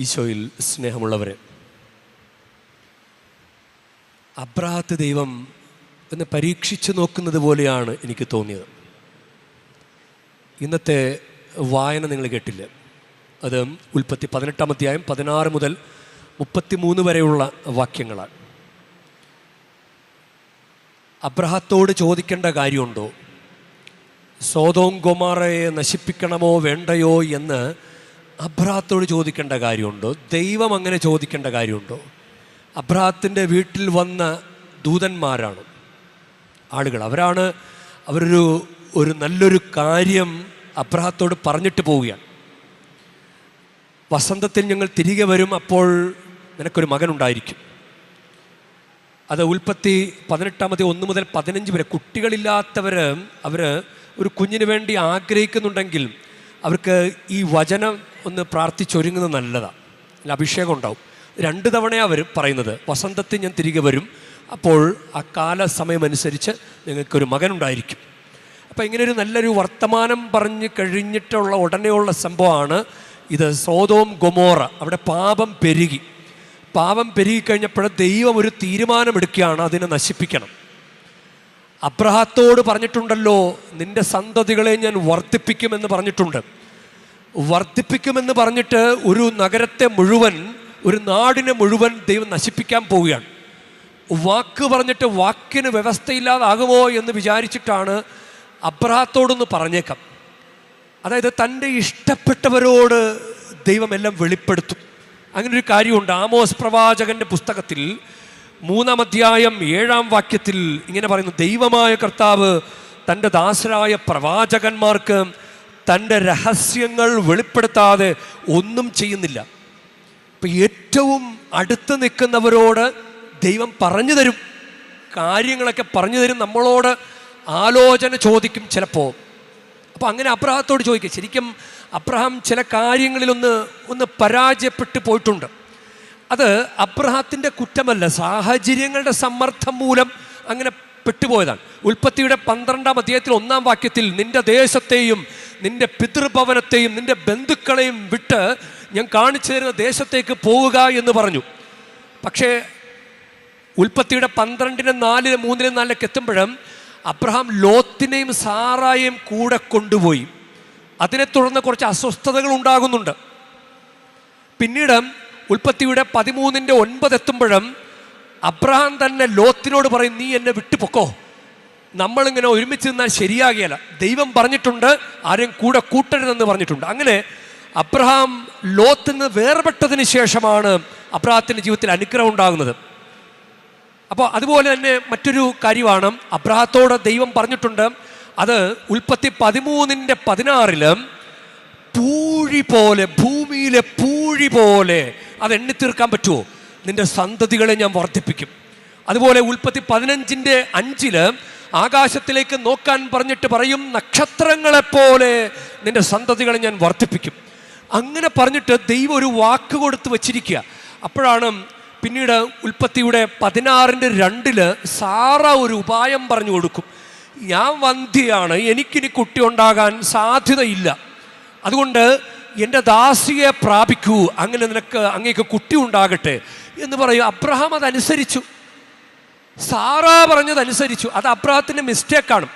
ഈശോയിൽ സ്നേഹമുള്ളവർ അബ്രാഹത്ത് ദൈവം എന്ന് പരീക്ഷിച്ചു നോക്കുന്നത് പോലെയാണ് എനിക്ക് തോന്നിയത്. ഇന്നത്തെ വായന നിങ്ങൾ കേട്ടില്ല? അത് ഉൽപ്പത്തി പതിനെട്ടാം അധ്യായം പതിനാറ് മുതൽ മുപ്പത്തിമൂന്ന് വരെയുള്ള വാക്യങ്ങളാണ്. അബ്രഹത്തോട് ചോദിക്കേണ്ട കാര്യമുണ്ടോ? സോതോം ഗൊമാറയെ നശിപ്പിക്കണമോ വേണ്ടയോ എന്ന് അബ്രഹത്തോട് ചോദിക്കേണ്ട കാര്യമുണ്ടോ? ദൈവം അങ്ങനെ ചോദിക്കേണ്ട കാര്യമുണ്ടോ? അബ്രാത്തിന്റെ വീട്ടിൽ വന്ന ദൂതന്മാരാണ് ആളുകൾ. അവരാണ് അവരൊരു ഒരു നല്ലൊരു കാര്യം അബ്രാത്തോട് പറഞ്ഞിട്ട് പോവുകയാണ്. വസന്തത്തിൽ ഞങ്ങൾ തിരികെ വരും അപ്പോൾ നിനക്കൊരു മകനുണ്ടായിരിക്കും. അത് ഉൽപ്പത്തി പതിനെട്ടാമത്തെ ഒന്ന് മുതൽ പതിനഞ്ച് വരെ. കുട്ടികളില്ലാത്തവർ അവർ ഒരു കുഞ്ഞിന് വേണ്ടി ആഗ്രഹിക്കുന്നുണ്ടെങ്കിൽ അവർക്ക് ഈ വചനം ഒന്ന് പ്രാർത്ഥിച്ചൊരുങ്ങുന്നത് നല്ലതാണ് അഭിഷേകം ഉണ്ടാവും. രണ്ട് തവണയാണ് അവർ പറയുന്നത്. വസന്തത്തിൽ ഞാൻ തിരികെ വരും. അപ്പോൾ ആ കാല സമയമനുസരിച്ച് നിങ്ങൾക്കൊരു മകനുണ്ടായിരിക്കും. അപ്പോൾ ഇങ്ങനെ ഒരു നല്ലൊരു വർത്തമാനം പറഞ്ഞ് കഴിഞ്ഞിട്ടുള്ള ഉടനെയുള്ള സംഭവമാണ് ഇത് സോതോം ഗൊമോറ. അവിടെ പാപം പെരുകി. പാപം പെരുകിക്കഴിഞ്ഞപ്പോൾ ദൈവം ഒരു തീരുമാനമെടുക്കുകയാണ് അതിനെ നശിപ്പിക്കണം. അബ്രഹത്തോട് പറഞ്ഞിട്ടുണ്ടല്ലോ നിന്റെ സന്തതികളെ ഞാൻ വർദ്ധിപ്പിക്കുമെന്ന് പറഞ്ഞിട്ടുണ്ട്. വർദ്ധിപ്പിക്കുമെന്ന് പറഞ്ഞിട്ട് ഒരു നഗരത്തെ മുഴുവൻ ഒരു നാടിനെ മുഴുവൻ ദൈവം നശിപ്പിക്കാൻ പോവുകയാണ്. വാക്ക് പറഞ്ഞിട്ട് വാക്കിന് വ്യവസ്ഥയില്ലാതാകുമോ എന്ന് വിചാരിച്ചിട്ടാണ് അബ്രഹത്തോടൊന്ന് പറഞ്ഞേക്കാം. അതായത് തന്റെ ഇഷ്ടപ്പെട്ടവരോട് ദൈവമെല്ലാം വെളിപ്പെടുത്തും. ഒരു കാര്യമുണ്ട്. ആമോസ് പ്രവാചകന്റെ പുസ്തകത്തിൽ മൂന്നാം അധ്യായം ഏഴാം വാക്യത്തിൽ ഇങ്ങനെ പറയുന്നു ദൈവമായ കർത്താവ് തന്റെ ദാസരായ പ്രവാചകന്മാർക്ക് തന്റെ രഹസ്യങ്ങൾ വെളിപ്പെടുത്താതെ ഒന്നും ചെയ്യുന്നില്ല. ഇപ്പം ഏറ്റവും അടുത്ത് നിൽക്കുന്നവരോട് ദൈവം പറഞ്ഞു തരും. കാര്യങ്ങളൊക്കെ പറഞ്ഞു തരും നമ്മളോട് ആലോചന ചോദിക്കും ചിലപ്പോൾ അപ്പോൾ അങ്ങനെ അബ്രഹത്തോട് ചോദിക്കുക ശരിക്കും അബ്രഹാം ചില കാര്യങ്ങളിലൊന്ന് ഒന്ന് പരാജയപ്പെട്ടു പോയിട്ടുണ്ട്. അത് അബ്രഹത്തിന്റെ കുറ്റമല്ല സാഹചര്യങ്ങളുടെ സമ്മർദ്ദം മൂലം അങ്ങനെ പെട്ടുപോയതാണ്. ഉൽപ്പത്തിയുടെ പന്ത്രണ്ടാം അധ്യായത്തിൽ ഒന്നാം വാക്യത്തിൽ നിന്റെ ദേശത്തെയും നിന്റെ പിതൃഭവനത്തെയും നിന്റെ ബന്ധുക്കളെയും വിട്ട് ഞാൻ കാണിച്ചു തരുന്ന ദേശത്തേക്ക് പോവുക എന്ന് പറഞ്ഞു. പക്ഷേ ഉൽപ്പത്തിയുടെ പന്ത്രണ്ടിനും നാലിനും മൂന്നിനും നാലിലേക്ക് എത്തുമ്പോഴും അബ്രഹാം ലോത്തിനെയും സാറായെയും കൂടെ കൊണ്ടുപോയി. അതിനെ തുടർന്ന് കുറച്ച് അസ്വസ്ഥതകൾ ഉണ്ടാകുന്നുണ്ട്. പിന്നീട് ഉൽപ്പത്തിയുടെ പതിമൂന്നിന്റെ ഒൻപത് എത്തുമ്പോഴും അബ്രഹാം തന്നെ ലോത്തിനോട് പറയും നീ എന്നെ വിട്ടുപൊക്കോ. നമ്മളിങ്ങനെ ഒരുമിച്ച് നിന്നാൽ ശരിയാകിയല്ല ദൈവം പറഞ്ഞിട്ടുണ്ട് ആരും കൂടെ കൂട്ടരുതെന്ന് പറഞ്ഞിട്ടുണ്ട്. അങ്ങനെ അബ്രഹാം ലോത്തിൽ നിന്ന് വേർപെട്ടതിന് ശേഷമാണ് അബ്രഹാത്തിന്റെ ജീവിതത്തിൽ അനുഗ്രഹം ഉണ്ടാകുന്നത്. അപ്പോൾ അതുപോലെ തന്നെ മറ്റൊരു കാര്യമാണ് അബ്രഹത്തോട് ദൈവം പറഞ്ഞിട്ടുണ്ട് അത് ഉൽപ്പത്തി പതിമൂന്നിന്റെ പതിനാറിൽ പൂഴി പോലെ ഭൂമിയിലെ പൂഴി പോലെ അത് എണ്ണി തീർക്കാൻ പറ്റുമോ? നിന്റെ സന്തതികളെ ഞാൻ വർദ്ധിപ്പിക്കും. അതുപോലെ ഉൽപ്പത്തി പതിനഞ്ചിന്റെ അഞ്ചിൽ ആകാശത്തിലേക്ക് നോക്കാൻ പറഞ്ഞിട്ട് പറയും നക്ഷത്രങ്ങളെപ്പോലെ നിന്റെ സന്തതികളെ ഞാൻ വർദ്ധിപ്പിക്കും. അങ്ങനെ പറഞ്ഞിട്ട് ദൈവം ഒരു വാക്ക് കൊടുത്ത് വച്ചിരിക്കുക. അപ്പോഴാണ് പിന്നീട് ഉൽപ്പത്തിയുടെ പതിനാറിന്റെ രണ്ടിൽ സാറ ഒരു ഉപായം പറഞ്ഞു കൊടുക്കും. ഞാൻ വന്ധ്യയാണ് എനിക്കിനി കുട്ടി ഉണ്ടാകാൻ സാധ്യതയില്ല. അതുകൊണ്ട് എന്റെ ദാസിയെ പ്രാപിക്കൂ. അങ്ങനെ നിനക്ക് അങ്ങേക്ക് കുട്ടി ഉണ്ടാകട്ടെ. എന്ന് പറയും. അബ്രഹാം അതനുസരിച്ചു. സാറ പറഞ്ഞതനുസരിച്ചു. അത് അബ്രഹത്തിന്റെ മിസ്റ്റേക്കാണ്.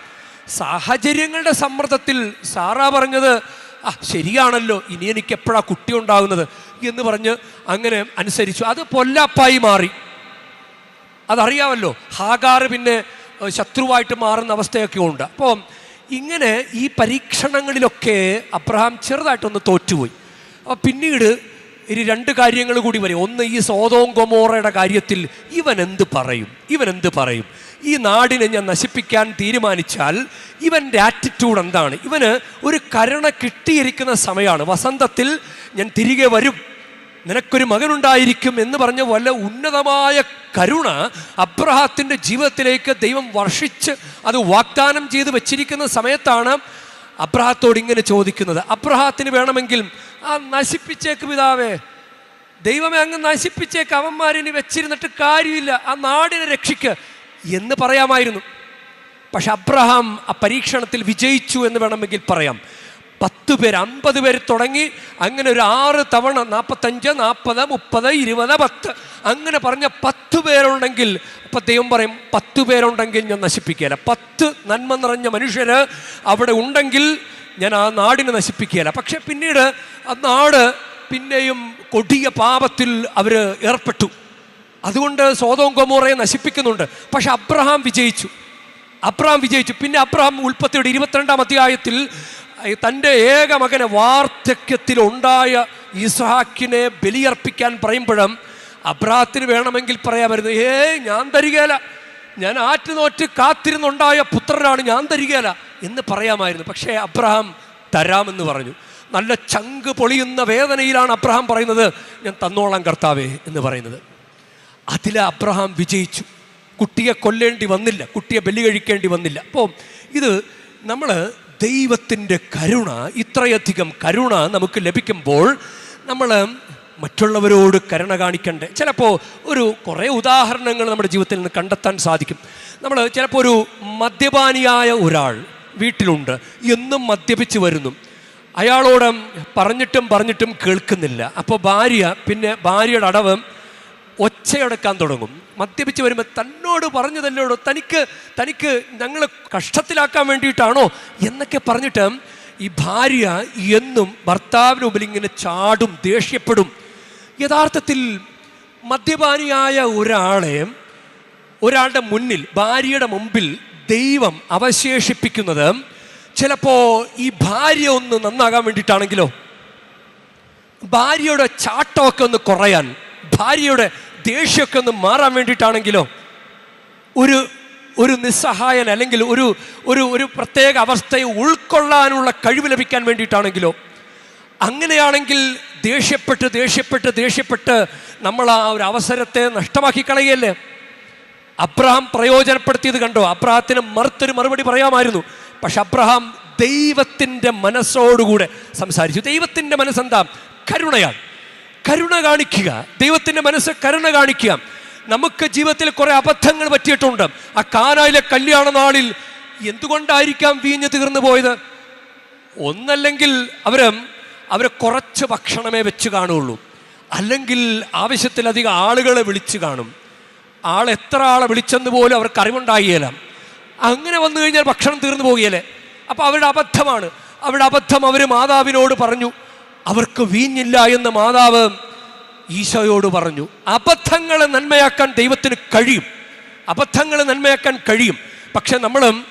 സാഹചര്യങ്ങളുടെ സമ്മർദ്ദത്തിൽ സാറ പറഞ്ഞത് ആ ശരിയാണല്ലോ. ഇനി എനിക്ക് എപ്പോഴാണ് കുട്ടി ഉണ്ടാകുന്നത്? എന്ന് പറഞ്ഞ് അങ്ങനെ അനുസരിച്ചു. അത് പൊല്ലാപ്പായി മാറി. അതറിയാമല്ലോ. ഹാഗാർ പിന്നെ ശത്രുവായിട്ട് മാറുന്ന അവസ്ഥയൊക്കെ ഉണ്ട്. അപ്പോൾ ഇങ്ങനെ ഈ പരീക്ഷണങ്ങളിലൊക്കെ അബ്രഹാം ചെറുതായിട്ടൊന്ന് തോറ്റുപോയി. അപ്പോൾ പിന്നീട് ഇനി രണ്ട് കാര്യങ്ങൾ കൂടി വരും. ഒന്ന് ഈ സോതോം കൊമോറയുടെ കാര്യത്തിൽ ഇവൻ എന്ത് പറയും? ഇവൻ എന്ത് പറയും? ഈ നാടിനെ ഞാൻ നശിപ്പിക്കാൻ തീരുമാനിച്ചാൽ ഇവന്റെ ആറ്റിറ്റ്യൂഡ് എന്താണ്? ഇവന് ഒരു കരുണ കിട്ടിയിരിക്കുന്ന സമയമാണ്. വസന്തത്തിൽ ഞാൻ തിരികെ വരും. നിനക്കൊരു മകനുണ്ടായിരിക്കും എന്ന് പറഞ്ഞ വല്ല ഉന്നതമായ കരുണ അബ്രഹാത്തിന്റെ ജീവിതത്തിലേക്ക് ദൈവം വർഷിച്ച് അത് വാഗ്ദാനം ചെയ്ത് വെച്ചിരിക്കുന്ന സമയത്താണ് അബ്രഹാത്തോട് ഇങ്ങനെ ചോദിക്കുന്നത് അബ്രഹാത്തിന് വേണമെങ്കിൽ ആ നശിപ്പിച്ചേക്ക് പിതാവേ. ദൈവമേ അങ്ങ് നശിപ്പിച്ചേക്ക്. അവന്മാരിനി വെച്ചിരുന്നിട്ട് കാര്യമില്ല. ആ നാടിനെ രക്ഷിക്ക്. എന്ന് പറയാമായിരുന്നു. പക്ഷെ അബ്രഹാം ആ പരീക്ഷണത്തിൽ വിജയിച്ചു എന്ന് വേണമെങ്കിൽ പറയാം. പത്ത് പേര് അമ്പത് പേര് തുടങ്ങി അങ്ങനെ ഒരു ആറ് തവണ നാൽപ്പത്തഞ്ച് നാൽപ്പത് മുപ്പത് ഇരുപത് പത്ത്. അങ്ങനെ പറഞ്ഞ പത്ത് പേരുണ്ടെങ്കിൽ അപ്പം ദൈവം പറയും പത്ത് പേരുണ്ടെങ്കിൽ ഞാൻ നശിപ്പിക്കുകയില്ല. പത്ത് നന്മ നിറഞ്ഞ മനുഷ്യർ അവിടെ ഉണ്ടെങ്കിൽ ഞാൻ ആ നാടിനെ നശിപ്പിക്കുകയില്ല. പക്ഷേ പിന്നീട് ആ നാട് പിന്നെയും കൊടിയ പാപത്തിൽ അവർ ഏർപ്പെട്ടു. അതുകൊണ്ട് സ്വതവും കൊമോറയെ നശിപ്പിക്കുന്നുണ്ട്. പക്ഷെ അബ്രഹാം വിജയിച്ചു. അബ്രഹാം വിജയിച്ചു. പിന്നെ അബ്രഹാം ഉൽപ്പത്തിയുടെ ഇരുപത്തിരണ്ടാം അധ്യായത്തിൽ തന്റെ ഏക മകനെ വാർദ്ധക്യത്തിൽ ഉണ്ടായ ഇസ്ഹാക്കിനെ ബലിയർപ്പിക്കാൻ പറയുമ്പോഴും അബ്രാത്തിന് വേണമെങ്കിൽ പറയാമായിരുന്നു ഏ ഞാൻ തരികേല. ഞാൻ ആറ്റുനോറ്റ് കാത്തിരുന്നുണ്ടായ പുത്രനാണ് ഞാൻ തരികേല എന്ന് പറയാമായിരുന്നു. പക്ഷേ അബ്രഹാം തരാമെന്ന് പറഞ്ഞു. നല്ല ചങ്ക് പൊളിയുന്ന വേദനയിലാണ് അബ്രഹാം പറയുന്നത് ഞാൻ തന്നോളാം കർത്താവേ എന്ന് പറയുന്നത്. അതിൽ അബ്രഹാം വിജയിച്ചു. കുട്ടിയെ കൊല്ലേണ്ടി വന്നില്ല. കുട്ടിയെ ബലി കഴിക്കേണ്ടി വന്നില്ല. അപ്പോൾ ഇത് നമ്മൾ ദൈവത്തിന്റെ കരുണ ഇത്രയധികം കരുണ നമുക്ക് ലഭിക്കുമ്പോൾ നമ്മൾ മറ്റുള്ളവരോട് കരുണ കാണിക്കണ്ടേ. ചിലപ്പോൾ ഒരു കുറേ ഉദാഹരണങ്ങൾ നമ്മുടെ ജീവിതത്തിൽ നിന്ന് കണ്ടെത്താൻ സാധിക്കും. നമ്മൾ ചിലപ്പോൾ ഒരു മദ്യപാനിയായ ഒരാൾ വീട്ടിലുണ്ട്. എന്നും മദ്യപിച്ച് വരുന്നു. അയാളോട് പറഞ്ഞിട്ടും പറഞ്ഞിട്ടും കേൾക്കുന്നില്ല. അപ്പോൾ ഭാര്യ പിന്നെ ഭാര്യയുടെ അടവ് ഒച്ചയടക്കാൻ തുടങ്ങും. മദ്യപിച്ച് വരുമ്പോൾ തന്നോട് പറഞ്ഞതല്ലോടോ? തനിക്ക് തനിക്ക് ഞങ്ങളെ കഷ്ടത്തിലാക്കാൻ വേണ്ടിയിട്ടാണോ? എന്നൊക്കെ പറഞ്ഞിട്ട് ഈ ഭാര്യ എന്നും ഭർത്താവിന് മുമ്പിൽ ഇങ്ങനെ ചാടും ദേഷ്യപ്പെടും. യഥാർത്ഥത്തിൽ മദ്യപാനിയായ ഒരാളെ ഒരാളുടെ മുന്നിൽ ഭാര്യയുടെ മുമ്പിൽ ദൈവം അവശേഷിപ്പിക്കുന്നത് ചിലപ്പോൾ ഈ ഭാര്യ ഒന്ന് നന്നാകാൻ വേണ്ടിയിട്ടാണെങ്കിലോ? ഭാര്യയുടെ ചാട്ടമൊക്കെ ഒന്ന് കുറയാൻ ഭാര്യയുടെ ദേഷ്യമൊക്കെ ഒന്ന് മാറാൻ വേണ്ടിയിട്ടാണെങ്കിലോ ഒരു ഒരു നിസ്സഹായൻ അല്ലെങ്കിൽ ഒരു ഒരു ഒരു പ്രത്യേക അവസ്ഥയെ ഉൾക്കൊള്ളാനുള്ള കഴിവ് ലഭിക്കാൻ വേണ്ടിയിട്ടാണെങ്കിലോ അങ്ങനെയാണെങ്കിൽ ദേഷ്യപ്പെട്ട് ദേഷ്യപ്പെട്ട് ദേഷ്യപ്പെട്ട് നമ്മൾ ആ ഒരു അവസരത്തെ നഷ്ടമാക്കി കളയല്ലേ അബ്രഹാം പ്രയോജനപ്പെടുത്തിയത് കണ്ടോ? അബ്രഹാത്തിന് മറുത്തൊരു മറുപടി പറയാമായിരുന്നു. പക്ഷെ അബ്രഹാം ദൈവത്തിന്റെ മനസ്സോടുകൂടെ സംസാരിച്ചു. ദൈവത്തിന്റെ മനസ്സെന്താ? കരുണയാണ്. കരുണ കാണിക്കുക. ദൈവത്തിന്റെ മനസ്സ് കരുണ കാണിക്കുക. നമുക്ക് ജീവിതത്തിൽ കുറേ അബദ്ധങ്ങൾ പറ്റിയിട്ടുണ്ട്. ആ കാനായിലെ കല്യാണ നാളിൽ എന്തുകൊണ്ടായിരിക്കാം വീഞ്ഞ് തീർന്നു പോയത്? ഒന്നല്ലെങ്കിൽ അവർ അവർ കുറച്ച് ഭക്ഷണമേ വെച്ച് കാണുള്ളൂ. അല്ലെങ്കിൽ ആവശ്യത്തിലധികം ആളുകളെ വിളിച്ചു കാണും. ആൾ എത്ര ആളെ വിളിച്ചെന്ന് പോലും അവർക്ക് അറിവുണ്ടായില്ല അങ്ങനെ വന്നു കഴിഞ്ഞാൽ ഭക്ഷണം തീർന്നു പോകുകയല്ലേ അപ്പോൾ അവരുടെ അബദ്ധമാണ്. അവരുടെ അബദ്ധം അവർ മാതാവിനോട് പറഞ്ഞു. അവർക്ക് വീഞ്ഞില്ല എന്ന് മാതാവ് ഈശോയോട് പറഞ്ഞു. അബദ്ധങ്ങളെ നന്മയാക്കാൻ ദൈവത്തിന് കഴിയും. അബദ്ധങ്ങളെ നന്മയാക്കാൻ കഴിയും. പക്ഷെ നമ്മളും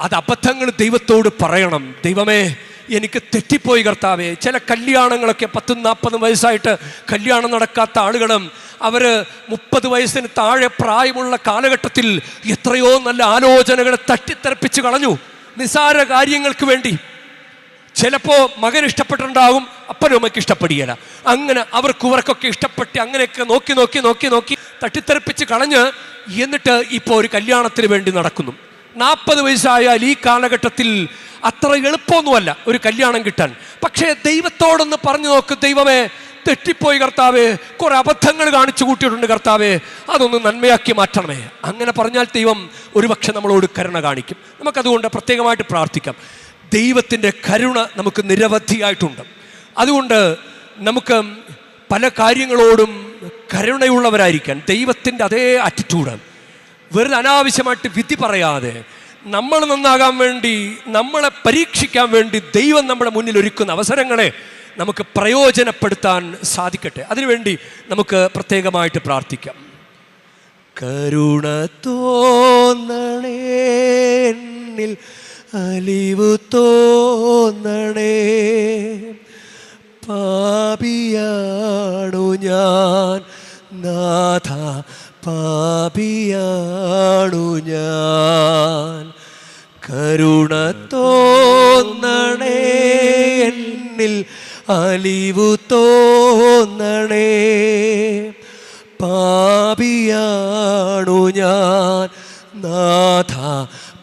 അത് അബദ്ധങ്ങൾ ദൈവത്തോട് പറയണം. ദൈവമേ എനിക്ക് തെറ്റിപ്പോയി കർത്താവേ. ചില കല്യാണങ്ങളൊക്കെ പത്തും നാൽപ്പതും വയസ്സായിട്ട് കല്യാണം നടക്കാത്ത ആളുകളും അവർ മുപ്പത് വയസ്സിന് താഴെ പ്രായമുള്ള കാലഘട്ടത്തിൽ എത്രയോ നല്ല ആലോചനകളെ തട്ടിത്തെറപ്പിച്ച് കളഞ്ഞു. നിസാര കാര്യങ്ങൾക്ക് വേണ്ടി. ചിലപ്പോൾ മകൻ ഇഷ്ടപ്പെട്ടിട്ടുണ്ടാകും അപ്പനും അമ്മയ്ക്ക് ഇഷ്ടപ്പെടുകയില്ല അങ്ങനെ അവർക്ക് ഇവർക്കൊക്കെ ഇഷ്ടപ്പെട്ട് അങ്ങനെയൊക്കെ നോക്കി നോക്കി നോക്കി നോക്കി തട്ടിത്തെറിപ്പിച്ച് കളഞ്ഞ് എന്നിട്ട് ഇപ്പോൾ ഒരു കല്യാണത്തിന് വേണ്ടി നടക്കുന്നു. നാൽപ്പത് വയസ്സായാൽ ഈ കാലഘട്ടത്തിൽ അത്ര എളുപ്പമൊന്നുമല്ല ഒരു കല്യാണം കിട്ടാൻ. പക്ഷേ ദൈവത്തോടൊന്ന് പറഞ്ഞു നോക്ക് ദൈവമേ തെറ്റിപ്പോയി കർത്താവേ കുറെ അബദ്ധങ്ങൾ കാണിച്ചു കൂട്ടിയിട്ടുണ്ട് കർത്താവേ അതൊന്ന് നന്മയാക്കി മാറ്റണമേ. അങ്ങനെ പറഞ്ഞാൽ ദൈവം ഒരുപക്ഷെ നമ്മളോട് കരുണ കാണിക്കും. നമുക്കതുകൊണ്ട് പ്രത്യേകമായിട്ട് പ്രാർത്ഥിക്കാം. ദൈവത്തിന്റെ കരുണ നമുക്ക് നിരവധിയായിട്ടുണ്ട്. അതുകൊണ്ട് നമുക്ക് പല കാര്യങ്ങളോടും കരുണയുള്ളവരായിരിക്കാൻ ദൈവത്തിന്റെ അതേ ആറ്റിറ്റ്യൂഡ് വെറുതെ അനാവശ്യമായിട്ട് വിധി പറയാതെ നമ്മൾ നന്നാകാൻ വേണ്ടി നമ്മളെ പരീക്ഷിക്കാൻ വേണ്ടി ദൈവം നമ്മുടെ മുന്നിൽ ഒരുക്കുന്ന അവസരങ്ങളെ നമുക്ക് പ്രയോജനപ്പെടുത്താൻ സാധിക്കട്ടെ. അതിനുവേണ്ടി നമുക്ക് പ്രത്യേകമായിട്ട് പ്രാർത്ഥിക്കാം. കരുണ തോന്നണേ അലിവു തോന്നണേ തോന്നണേ എന്നിൽ അലിവു തോന്നണേ. പാപിയാണു ഞാൻ നാഥ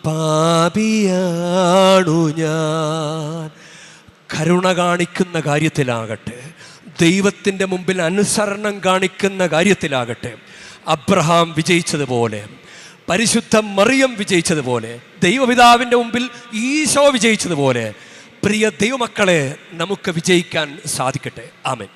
പാപിയാണു ഞാൻ. കരുണ കാണിക്കുന്ന കാര്യത്തിലാകട്ടെ ദൈവത്തിന്റെ മുമ്പിൽ അനുസരണം കാണിക്കുന്ന കാര്യത്തിലാകട്ടെ. അബ്രഹാം വിജയിച്ചതുപോലെ പരിശുദ്ധ മറിയം വിജയിച്ചതുപോലെ ദൈവപിതാവിന്റെ മുമ്പിൽ ഈശോ വിജയിച്ചതുപോലെ പ്രിയ ദൈവമക്കളെ നമുക്ക് വിജയിക്കാൻ സാധിക്കട്ടെ. ആമേൻ.